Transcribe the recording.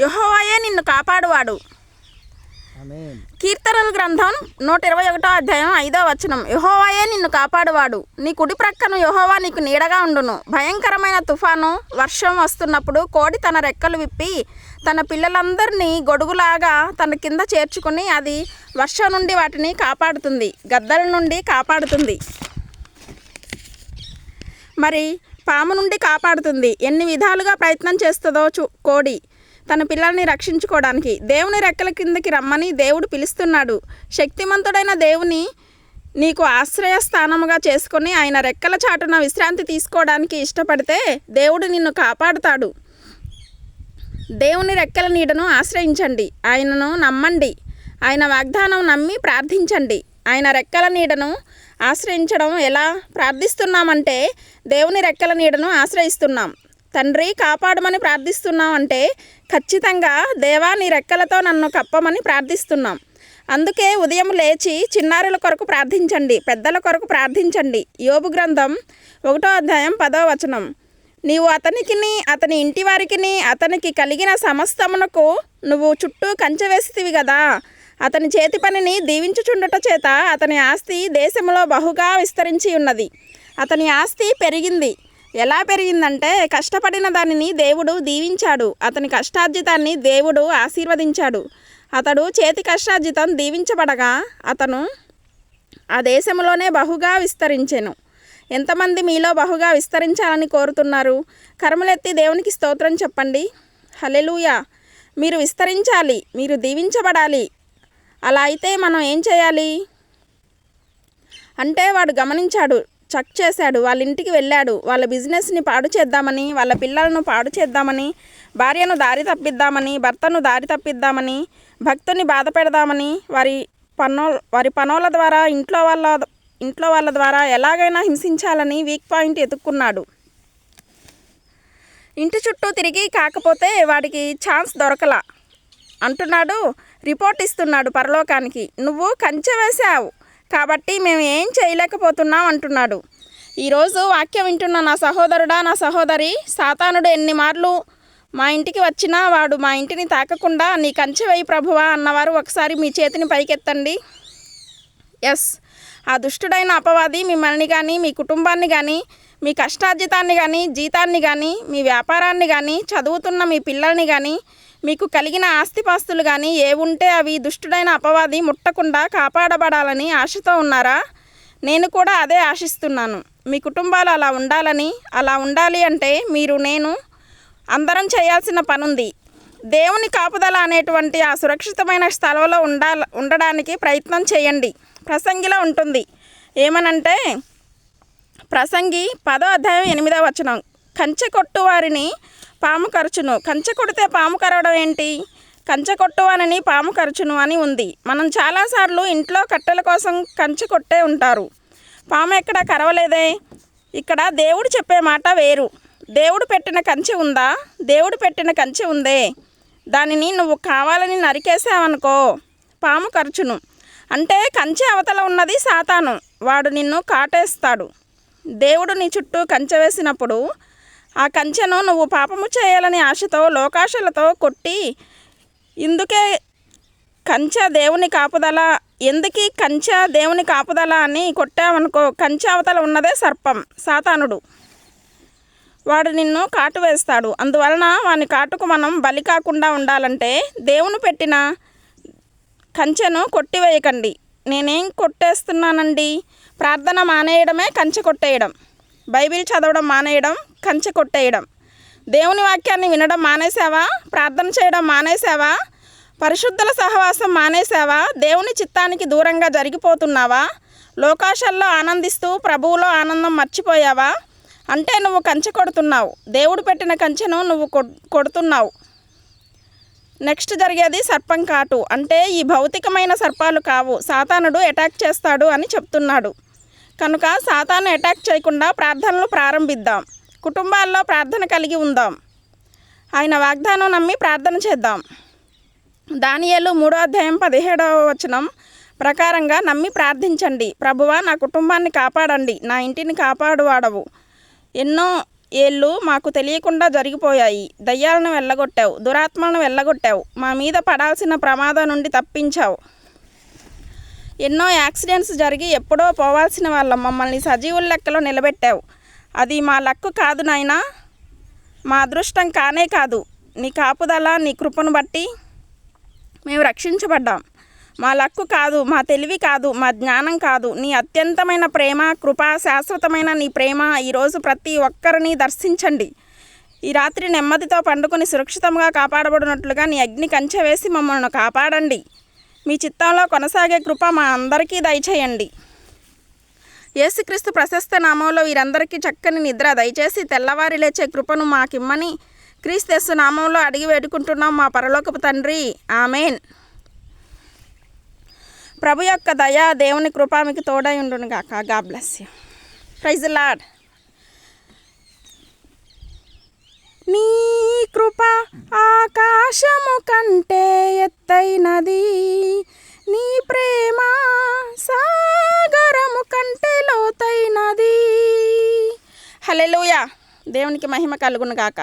యెహోవాయే నిన్ను కాపాడువాడు. కీర్తనల గ్రంథం నూట ఇరవై ఒకటో అధ్యాయం ఐదో వచనం. యహోవాయే నిన్ను కాపాడువాడు. నీ కుడి ప్రక్కను యహోవా నీకు నీడగా ఉండును. భయంకరమైన తుఫాను వర్షం వస్తున్నప్పుడు కోడి తన రెక్కలు విప్పి తన పిల్లలందరినీ గొడుగులాగా తన కింద చేర్చుకుని అది వర్షం నుండి వాటిని కాపాడుతుంది గద్దల నుండి కాపాడుతుంది. మరి పాము నుండి కాపాడుతుంది. ఎన్ని విధాలుగా ప్రయత్నం చేస్తుందో చూ కోడి. తన పిల్లల్ని రక్షించుకోవడానికి. దేవుని రెక్కల కిందకి రమ్మని దేవుడు పిలుస్తున్నాడు. శక్తిమంతుడైన దేవుని నీకు ఆశ్రయ స్థానముగా చేసుకొని ఆయన రెక్కల చాటున విశ్రాంతి తీసుకోవడానికి ఇష్టపడితే దేవుడు నిన్ను కాపాడుతాడు. దేవుని రెక్కల నీడను ఆశ్రయించండి. ఆయనను నమ్మండి. ఆయన వాగ్దానం నమ్మి ప్రార్థించండి. ఆయన రెక్కల నీడను ఆశ్రయించడం ఎలా? ప్రార్థిస్తున్నామంటే దేవుని రెక్కల నీడను ఆశ్రయిస్తున్నాం. తండ్రి కాపాడమని ప్రార్థిస్తున్నాం అంటే ఖచ్చితంగా దేవా నీ రెక్కలతో నన్ను కప్పమని ప్రార్థిస్తున్నాం. అందుకే ఉదయం లేచి చిన్నారుల కొరకు ప్రార్థించండి పెద్దల కొరకు ప్రార్థించండి. యోబు గ్రంథం ఒకటో అధ్యాయం పదో వచనం. నీవు అతనికిని అతని ఇంటి వారికిని అతనికి కలిగిన సమస్తమునకు నువ్వు చుట్టూ కంచె వేసితివి కదా అతని చేతి పనిని దీవించుచుండట చేత అతని ఆస్తి దేశంలో బహుగా విస్తరించి ఉన్నది. అతని ఆస్తి పెరిగింది. ఎలా పెరిగిందంటే కష్టపడిన దానిని దేవుడు దీవించాడు. అతని కష్టార్జితాన్ని దేవుడు ఆశీర్వదించాడు. అతడు చేతి కష్టార్జితం దీవించబడగా అతను ఆ దేశంలోనే బహుగా విస్తరించెను. ఎంతమంది మీలో బహుగా విస్తరించాలని కోరుతున్నారు? కర్మలెత్తి దేవునికి స్తోత్రం చెప్పండి. హలెలూయా మీరు విస్తరించాలి మీరు దీవించబడాలి అలా అయితే మనం ఏం చేయాలి? అంటే వాడు గమనించాడు చెక్ చేశాడు వాళ్ళ ఇంటికి వెళ్ళాడు వాళ్ళ బిజినెస్ని పాడు చేద్దామని వాళ్ళ పిల్లలను పాడు చేద్దామని భార్యను దారి తప్పిద్దామని భర్తను దారి తప్పిద్దామని భక్తుని బాధ పెడదామని వారి పనో వారి పనుల ద్వారా ఇంట్లో వాళ్ళ ఇంట్లో వాళ్ళ ద్వారా ఎలాగైనా హింసించాలని వీక్ పాయింట్ ఎతుక్కున్నాడు ఇంటి చుట్టూ తిరిగి కాకపోతే వాడికి ఛాన్స్ దొరకలా. అంటున్నాడు రిపోర్ట్ ఇస్తున్నాడు పరలోకానికి. నువ్వు కంచె వేశావు. కాబట్టి మేము ఏం చేయలేకపోతున్నాం అంటున్నాడు. ఈరోజు వాక్యం వింటున్న నా సహోదరుడా నా సహోదరి సాతానుడు ఎన్ని మార్లు మా ఇంటికి వచ్చినా వాడు మా ఇంటిని తాకకుండా నీ కంచె వేయి ప్రభువా అన్నవారు ఒకసారి మీ చేతిని పైకెత్తండి. ఎస్ ఆ దుష్టుడైన అపవాది మిమ్మల్ని కానీ మీ కుటుంబాన్ని కానీ మీ కష్టార్జితాన్ని కానీ జీతాన్ని కానీ మీ వ్యాపారాన్ని కానీ చదువుతున్న మీ పిల్లల్ని కానీ మీకు కలిగిన ఆస్తిపాస్తులు కానీ ఏ ఉంటే అవి దుష్టుడైన అపవాది ముట్టకుండా కాపాడబడాలని ఆశతో ఉన్నారా? నేను కూడా అదే ఆశిస్తున్నాను. మీ కుటుంబాలు అలా ఉండాలని అలా ఉండాలి అంటే మీరు నేను అందరం చేయాల్సిన పనుంది. దేవుని కాపుదల అనేటువంటి ఆ సురక్షితమైన స్థలంలో ఉండాల ఉండడానికి ప్రయత్నం చేయండి. ప్రసంగిలో ఉంటుంది. ఏమనంటే ప్రసంగి పదో అధ్యాయం ఎనిమిదో వచనం. కంచె కొట్టు వారిని పాము కరచును. కంచె కొడితే పాము కరవడం ఏంటి? కంచె కొట్టువారిని పాము కరచును అని ఉంది. మనం చాలాసార్లు ఇంట్లో కట్టెల కోసం కంచె కొట్టే ఉంటారు. పాము ఎక్కడ కరవలేదే? ఇక్కడ దేవుడు చెప్పే మాట వేరు. దేవుడు పెట్టిన కంచె ఉందా? దేవుడు పెట్టిన కంచె ఉందే. దానిని నువ్వు కావాలని నరికేసావనుకో పాము ఖర్చును అంటే కంచె అవతల ఉన్నది సాతాను. వాడు నిన్ను కాటేస్తాడు. దేవుడు నీ చుట్టూ కంచె వేసినప్పుడు ఆ కంచెను నువ్వు పాపము చేయాలని ఆశతో లోకాశలతో కొట్టి ఇందుకే కంచె దేవుని కాపుదల. ఎందుకీ కంచె దేవుని కాపుదల అని కొట్టావనుకో కంచె అవతల ఉన్నదే సర్పం సాతానుడు. వాడు నిన్ను కాటు వేస్తాడు. అందువలన వాని కాటుకు మనం బలి కాకుండా ఉండాలంటే దేవుని పెట్టిన కంచెను కొట్టివేయకండి. నేనేం కొట్టేస్తున్నానండి? ప్రార్థన మానేయడమే కంచె కొట్టేయడం. బైబిల్ చదవడం మానేయడం కంచె కొట్టేయడం. దేవుని వాక్యాన్ని వినడం మానేసావా ప్రార్థన చేయడం మానేసావా పరిశుద్ధుల సహవాసం మానేసావా దేవుని చిత్తానికి దూరంగా జరిగిపోతున్నావా? లోకాశల్లో ఆనందిస్తూ ప్రభువులో ఆనందం మర్చిపోయావా? అంటే నువ్వు కంచె కొడుతున్నావు. దేవుడు పెట్టిన కంచెను నువ్వు కొడుతున్నావు. నెక్స్ట్ జరిగేది సర్పం కాటు. అంటే ఈ భౌతికమైన సర్పాలు కావు. సాతానుడు అటాక్ చేస్తాడు అని చెప్తున్నాడు. కనుక సాతాను అటాక్ చేయకుండా ప్రార్థనలు ప్రారంభిద్దాం. కుటుంబాల్లో ప్రార్థన కలిగి ఉందాం. ఆయన వాగ్దానం నమ్మి ప్రార్థన చేద్దాం. దానియేలు మూడో అధ్యాయం పదిహేడవ వచనం ప్రకారంగా నమ్మి ప్రార్థించండి. ప్రభువా నా కుటుంబాన్ని కాపాడండి. నా ఇంటిని కాపాడువాడవు. ఎన్నో ఏళ్ళు మాకు తెలియకుండా జరిగిపోయాయి. దయ్యాలను వెళ్ళగొట్టావు దురాత్మలను వెళ్ళగొట్టావు మా మీద పడాల్సిన ప్రమాదం నుండి తప్పించావు. ఎన్నో యాక్సిడెంట్స్ జరిగి ఎప్పుడో పోవాల్సిన వాళ్ళం మమ్మల్ని సజీవుల లెక్కలో నిలబెట్టావు. అది మా లక్కు కాదు నాయనా. మా అదృష్టం కానే కాదు. నీ కాపుదల నీ కృపను బట్టి మేము రక్షించబడ్డాం. మా లక్కు కాదు మా తెలివి కాదు మా జ్ఞానం కాదు. నీ అత్యంతమైన ప్రేమ కృప శాశ్వతమైన నీ ప్రేమ ఈరోజు ప్రతి ఒక్కరిని దర్శించండి. ఈ రాత్రి నెమ్మదితో పండుకొని సురక్షితంగా కాపాడబడినట్లుగా నీ అగ్ని కంచె వేసి మమ్మల్ని కాపాడండి. మీ చిత్తంలో కొనసాగే కృప మా అందరికీ దయచేయండి. యేసుక్రీస్తు ప్రశస్త నామంలో వీరందరికీ చక్కని నిద్ర దయచేసి తెల్లవారి లేచే కృపను మాకిమ్మని క్రీస్తు నామంలో అడిగి వేడుకుంటున్నాం మా పరలోకపు తండ్రి. ఆమెన్. ప్రభు యొక్క దయ దేవుని కృప మీకు తోడై ఉండును గాక. గా బ్లెస్ యూ ప్రైజ్ లాడ్ నీ కృప ఆకాశము కంటే ఎత్తైనది. నీ ప్రేమ సాగరము కంటే లోతైనది. హలెలుయా దేవునికి మహిమ కలుగును గాక.